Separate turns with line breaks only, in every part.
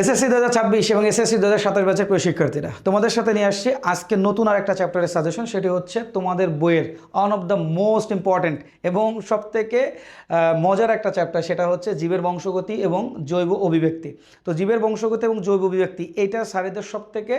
SSC দু হাজার ছাব্বিশ এবং এসএসসি দু হাজার সাতাশ ব্যাচের প্রিয় শিক্ষার্থীরা, তোমাদের সাথে নিয়ে আসছি আজকে নতুন আর একটা চ্যাপ্টারের সাজেশন সেটি হচ্ছে তোমাদের বইয়ের one of the most important এবং সবথেকে মজার একটা চ্যাপ্টার সেটা হচ্ছে জীবের বংশগতি এবং জৈব অভিব্যক্তি। তো জীবের বংশগতি এবং জৈব অভিব্যক্তি এইটা স্যারেদের সব থেকে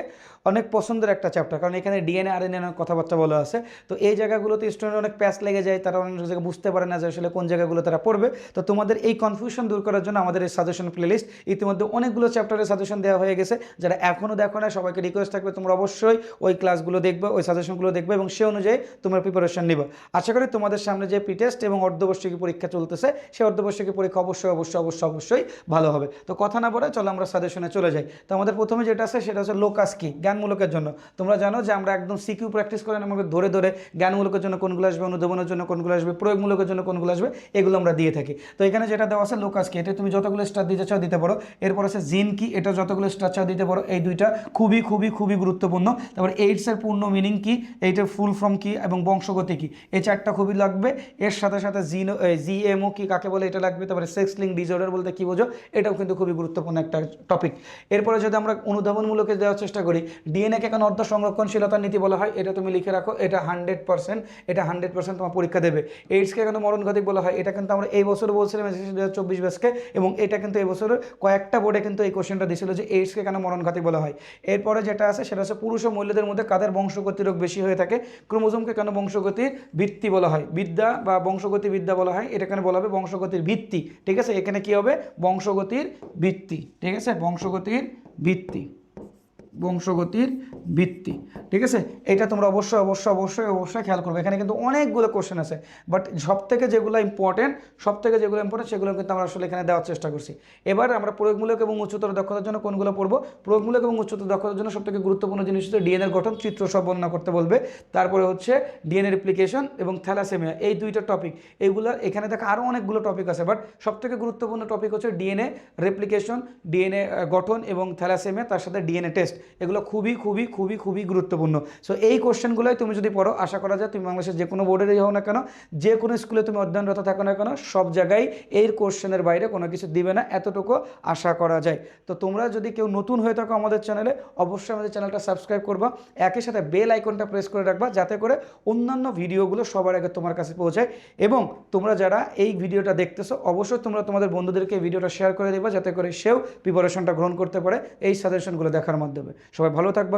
অনেক পছন্দের একটা চ্যাপ্টার কারণ এখানে ডিএনএ আর এন কথাবার্তা বলা আছে। তো এই জায়গাগুলোতে স্টুডেন্ট অনেক প্যাস লেগে যায়, তারা অনেক জায়গায় বুঝতে পারে না যে আসলে কোন জায়গাগুলো তারা পড়বে। তো তোমাদের এই কনফিউশন দূর করার জন্য আমাদের এই সাজেশন প্লেলিস্ট ইতিমধ্যে অনেকগুলো চ্যাপ্টারের সাজেশন দেওয়া হয়ে গেছে। যারা এখনও দেখো না, সবাইকে রিকোয়েস্ট থাকবে, তোমরা অবশ্যই ওই ক্লাসগুলো দেখবে, ওই সাজেশনগুলো দেখবে এবং সে অনুযায়ী তোমরা প্রিপারেশন নিবে। আশা করি তোমাদের সামনে যে টেস্ট এবং অর্ধবার্ষিকী পরীক্ষা চলতেছে সেই অর্ধবর্ষিকী পরীক্ষা অবশ্যই অবশ্যই অবশ্যই অবশ্যই ভালো হবে। তো কথা না বলে চলো আমরা সাজেশনে চলে যাই। তো আমাদের প্রথমে যেটা আছে, সেটা হচ্ছে লোকাস কি, জ্ঞানমূলকের জন্য। তোমরা জানো যে আমরা একদম সিকিউ প্র্যাকটিস করেন আমাকে ধরে ধরে জ্ঞানমূলকের জন্য কোনগুলো আসবে, অনুধাবনের জন্য কোনগুলো আসবে, প্রয়োগমূলকের জন্য কোনগুলো আসবে, এগুলো আমরা দিয়ে থাকি। তো এখানে যেটা দেওয়া আছে লোকাস কি, এটা তুমি যতগুলো স্টার দিতে চাও দিতে পারো। এরপর আছে জিন কি, এটা যতগুলো স্টার চাও দিতে পারো, এই দুইটা খুবই খুবই খুবই গুরুত্বপূর্ণ। তারপর এইডসের পূর্ণ মিনিং কি এইটার ফুল ফর্ম কি এবং বংশগতি কি, এই চারটা খুবই লাগবে। এর সাথে সাথে জিনো জিএমও কি কাকে বলে, এটা লাগবে। তারপরে সেক্স লিঙ্ক ডিসঅর্ডার বলতে কি বোঝো, এটাও কিন্তু খুবই গুরুত্বপূর্ণ একটা টপিক এরপরে যদি আমরা অনুধাবনমূলকে দেওয়ার চেষ্টা করি ডিএনএকে কেন অর্ধ সংরক্ষণশীলতার নীতি বলা হয়, এটা তুমি লিখে রাখো, এটা হান্ড্রেড পার্সেন্ট এটা হান্ড্রেড পার্সেন্ট তোমার পরীক্ষা দেবে। এইডসকে কেন মরণঘাতী বলা হয়, এটা কিন্তু আমরা এই বছর বলছিলাম দু হাজার চব্বিশ ব্যাচকে এবং এটা কিন্তু এই বছর কয়েকটা বোর্ডে কিন্তু এই কোশ্চেনটা দিয়েছিল যে এইডসকে কেন মরণঘাতী বলা হয়। এরপরে যেটা আছে সেটা হচ্ছে পুরুষ ও মহিলাদের মধ্যে কাদের বংশগতি রোগ বেশি হয়ে থাকে, ক্রোমোজোমকে কেন বংশগতির ভিত্তি বলা হয়, বিদ্যা বা বংশগতি বিদ্যা বলা হয়, এটা কেন বলা হবে? বংশগতির ভিত্তি, ঠিক আছে? এখানে কি হবে? বংশগতির ভিত্তি, ঠিক আছে? বংশগতির ভিত্তি, বংশগতির ভিত্তি, ঠিক আছে? এটা তোমরা অবশ্যই অবশ্যই অবশ্যই অবশ্যই খেয়াল করবে। এখানে কিন্তু অনেকগুলো কোশ্চেন আছে বাট সব থেকে যেগুলো ইম্পর্টেন্ট সব থেকে যেগুলো ইম্পর্টেন্ট সেগুলো কিন্তু আমরা আসলে এখানে দেওয়ার চেষ্টা করছি। এবার আমরা প্রয়োগমূলক এবং উচ্চতর দক্ষতার জন্য কোনগুলো পড়ব? প্রয়োগমূলক এবং উচ্চতর দক্ষতার জন্য সবথেকে গুরুত্বপূর্ণ জিনিস হচ্ছে ডিএনএর গঠন, চিত্র সব বর্ণনা করতে বলবে। তারপরে হচ্ছে ডিএনএ রিপ্লিকেশন এবং থ্যালাসেমিয়া এই দুইটা টপিক এইগুলো এখানে দেখা আরও অনেকগুলো টপিক আছে বাট সবথেকে গুরুত্বপূর্ণ টপিক হচ্ছে ডিএনএ রেপ্লিকেশন ডিএনএ গঠন এবং থ্যালাসেমিয়া তার সাথে ডিএনএ টেস্ট এগুলো খুবই খুবই খুবই খুবই গুরুত্বপূর্ণ। সো এই কোশ্চেনগুলোই তুমি যদি পড়ো, আশা করা যায় তুমি বাংলাদেশের যে কোনো বোর্ডেরই হও না কেন, যে কোনো স্কুলে তুমি অধ্যয়নরত থাকো না কেন, সব জায়গায় এই কোশ্চেনের বাইরে কোনো কিছু দিবে না, এতটুকু আশা করা যায়। তো তোমরা যদি কেউ নতুন হয়ে থাকো আমাদের চ্যানেলে অবশ্যই আমাদের চ্যানেলটা সাবস্ক্রাইব করবা। একই সাথে বেল আইকনটা প্রেস করে রাখবা, যাতে করে অন্যান্য ভিডিওগুলো সবার আগে তোমার কাছে পৌঁছায়। এবং তোমরা যারা এই ভিডিওটা দেখতেছো, অবশ্যই তোমরা তোমাদের বন্ধুদেরকে ভিডিওটা শেয়ার করে দেবা, যাতে করে সেও প্রিপারেশনটা গ্রহণ করতে পারে এই সাজেশনগুলো দেখার মাধ্যমে। সবাই ভালো থাকবা